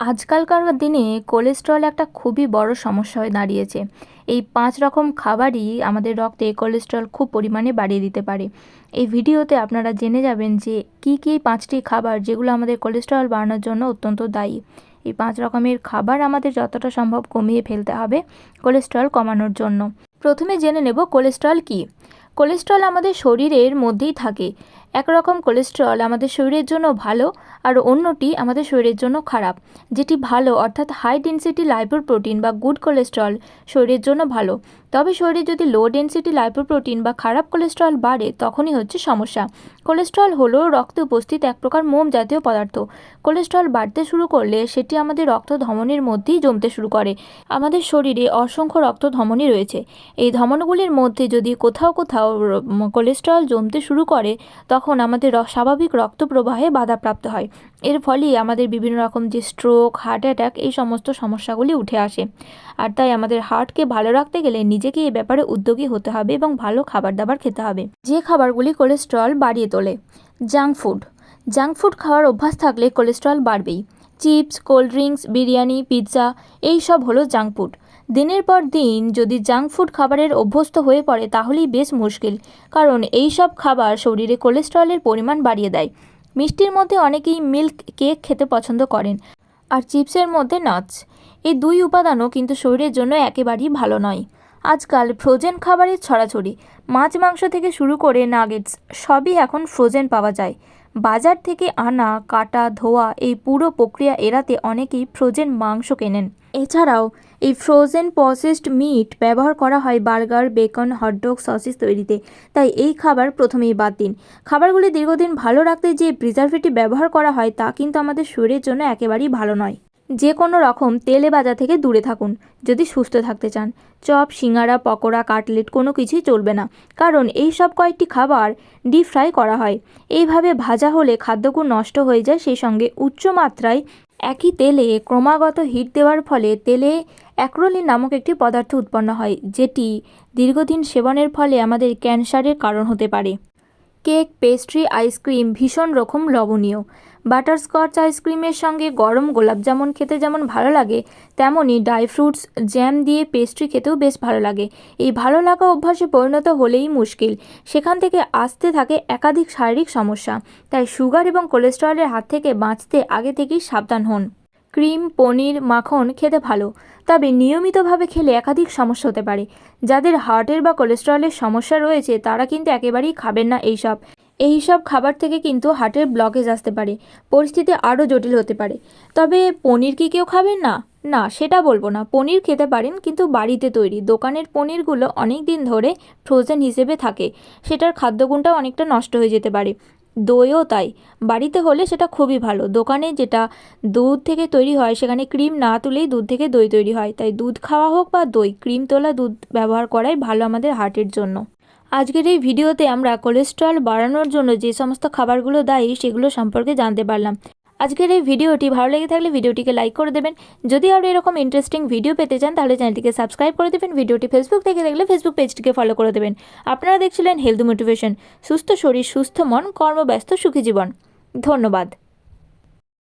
আজকালকার দিনে কোলেস্ট্রল একটা খুবই বড় সমস্যা হয়ে দাঁড়িয়েছে। এই পাঁচ রকম খাবারই আমাদের রক্তে কোলেস্ট্রল খুব পরিমাণে বাড়িয়ে দিতে পারে। এই ভিডিওতে আপনারা জেনে যাবেন যে কী কী পাঁচটি খাবার যেগুলো আমাদের কোলেস্ট্রল বাড়ানোর জন্য অত্যন্ত দায়ী। এই পাঁচ রকমের খাবার আমাদের যতটা সম্ভব কমিয়ে ফেলতে হবে কোলেস্ট্রল কমানোর জন্য। প্রথমে জেনে নেব কোলেস্ট্রল কী। কোলেস্ট্রল আমাদের শরীরের মধ্যেই থাকে। একরকম কোলেস্ট্রল আমাদের শরীরের জন্য ভালো আর অন্যটি আমাদের শরীরের জন্য খারাপ। যেটি ভালো অর্থাৎ হাই ডেন্সিটি লাইপোপ্রোটিন বা গুড কোলেস্ট্রল শরীরের জন্য ভালো। তবে শরীরে যদি লো ডেন্সিটি লাইপোপ্রোটিন বা খারাপ কোলেস্ট্রল বাড়ে, তখনই হচ্ছে সমস্যা। কোলেস্ট্রল হলো রক্তে উপস্থিত এক প্রকার মোম জাতীয় পদার্থ। কোলেস্ট্রল বাড়তে শুরু করলে সেটি আমাদের রক্ত ধমনের মধ্যেই জমতে শুরু করে। আমাদের শরীরে অসংখ্য রক্ত ধমনী রয়েছে। এই ধমনগুলির মধ্যে যদি কোথাও কোথাও কোলেস্ট্রল জমতে শুরু করে, তখন আমাদের র- স্বাভাবিক রক্ত প্রবাহে বাধাপ্রাপ্ত হয়। এর ফলে আমাদের বিভিন্ন রকম যে স্ট্রোক হার্ট অ্যাটাক এই সমস্ত সমস্যাগুলি উঠে আসে। আর তাই আমাদের হার্টকে ভালো রাখতে গেলে নিজেকে এ ব্যাপারে উদ্যোগী হতে হবে এবং ভালো খাবার দাবার খেতে হবে। যে খাবারগুলি কোলেস্ট্রল বাড়িয়ে তোলে জাঙ্ক ফুড জাঙ্ক ফুড খাওয়ার অভ্যাস থাকলে cholesterol বাড়বেই। Chips, cold drinks, biryani, pizza, এই সব হলো জাঙ্ক ফুড। দিনের পর দিন যদি জাঙ্ক ফুড খাবারের অভ্যস্ত হয়ে পড়ে তাহলেই বেশ মুশকিল, কারণ এই সব খাবার শরীরে কোলেস্ট্রলের পরিমাণ বাড়িয়ে দেয়। মিষ্টির মধ্যে অনেকেই মিল্ক কেক খেতে পছন্দ করেন, আর চিপসের মধ্যে নাটস। এই দুই উপাদানও কিন্তু শরীরের জন্য একেবারেই ভালো নয়। আজকাল ফ্রোজেন খাবারের ছড়াছড়ি, মাছ মাংস থেকে শুরু করে নাগেটস, সবই এখন ফ্রোজেন পাওয়া যায়। বাজার থেকে আনা, কাটা, ধোয়া এই পুরো প্রক্রিয়া এড়াতে অনেকেই ফ্রোজেন মাংস কেনেন। এছাড়াও এই ফ্রোজেন প্রসেসড মিট ব্যবহার করা হয় বার্গার, বেকন হটডগ সসেস তৈরিতে। তাই এই খাবার প্রথমেই বাদ দিন। খাবারগুলি দীর্ঘদিন ভালো রাখতে যে প্রিজারভেটিভ ব্যবহার করা হয় তা কিন্তু আমাদের শরীরের জন্য একেবারেই ভালো নয়। যে কোনো রকম তেলে ভাজা থেকে দূরে থাকুন। যদি সুস্থ থাকতে চান, চপ, সিঙ্গারা, পকোড়া, কাটলেট কোনো কিছুই চলবে না। কারণ এই সব কয়েকটি খাবার ডিপ ফ্রাই করা হয়। এইভাবে ভাজা হলে খাদ্যগুণ নষ্ট হয়ে যায়। সেই সঙ্গে উচ্চ মাত্রায় একই তেলে ক্রমাগত হিট দেওয়ার ফলে তেলে অ্যাক্রোলিন নামক একটি পদার্থ উৎপন্ন হয়, যেটি দীর্ঘদিন সেবনের ফলে আমাদের ক্যান্সারের কারণ হতে পারে। কেক, পেস্ট্রি, আইসক্রিম ভীষণ রকম লবণীয়। বাটারস্কচ আইসক্রিমের সঙ্গে গরম গোলাপ গোলাপজামুন খেতে যেমন ভালো লাগে তেমনই ড্রাই ফ্রুটস, জ্যাম দিয়ে পেস্ট্রি খেতেও বেশ ভালো লাগে। এই ভালো লাগা অভ্যাসে পরিণত হলেই মুশকিল। সেখান থেকে আসতে থাকে একাধিক শারীরিক সমস্যা। তাই সুগার এবং কোলেস্টেরলের হাত থেকে বাঁচতে আগে থেকেই সাবধান হন। ক্রিম, পনির, মাখন খেতে ভালো। তবে নিয়মিতভাবে খেলে একাধিক সমস্যা হতে পারে। যাদের হার্টের বা কোলেস্টেরলের সমস্যা রয়েছে, তারা কিন্তু একেবারেই খাবেন না এইসব। এই সব খাবার থেকে কিন্তু হার্টের ব্লকেজ আসতে পারে। পরিস্থিতি আরও জটিল হতে পারে। তবে পনির কি কেউ খাবেন না? না, সেটা বলব না। পনির খেতে পারেন, কিন্তু বাড়িতে তৈরি। দোকানের পনিরগুলো অনেক দিন ধরে ফ্রোজেন হিসেবে থাকে। সেটার খাদ্যগুণটাও অনেকটা নষ্ট হয়ে যেতে পারে। দইও তাই। বাড়িতে হলে সেটা খুবই ভালো। দোকানে যেটা দুধ থেকে তৈরি হয়, সেখানে ক্রিম না তুলেই দুধ থেকে দই তৈরি হয়। তাই দুধ খাওয়া হোক বা দই, ক্রিম তোলা দুধ ব্যবহার করাই ভালো আমাদের হার্টের জন্য। আজকের এই ভিডিওতে আমরা কোলেস্ট্রল বাড়ানোর জন্য যে সমস্ত খাবারগুলো দায়ী, সেগুলো সম্পর্কে জানতে পারলাম। আজকের এই ভিডিওটি ভালো লেগে থাকলে ভিডিওটিকে লাইক করে দেবেন। যদি আরও এরকম ইন্টারেস্টিং ভিডিও পেতে চান, তাহলে চ্যানেলটিকে সাবস্ক্রাইব করে দেবেন। ভিডিওটি ফেসবুক থেকে দেখলে ফেসবুক পেজটিকে ফলো করে দেবেন। আপনারা দেখছিলেন হেলদি মোটিভেশন সুস্থ শরীর, সুস্থ মন, কর্মব্যস্ত, সুখী জীবন। ধন্যবাদ।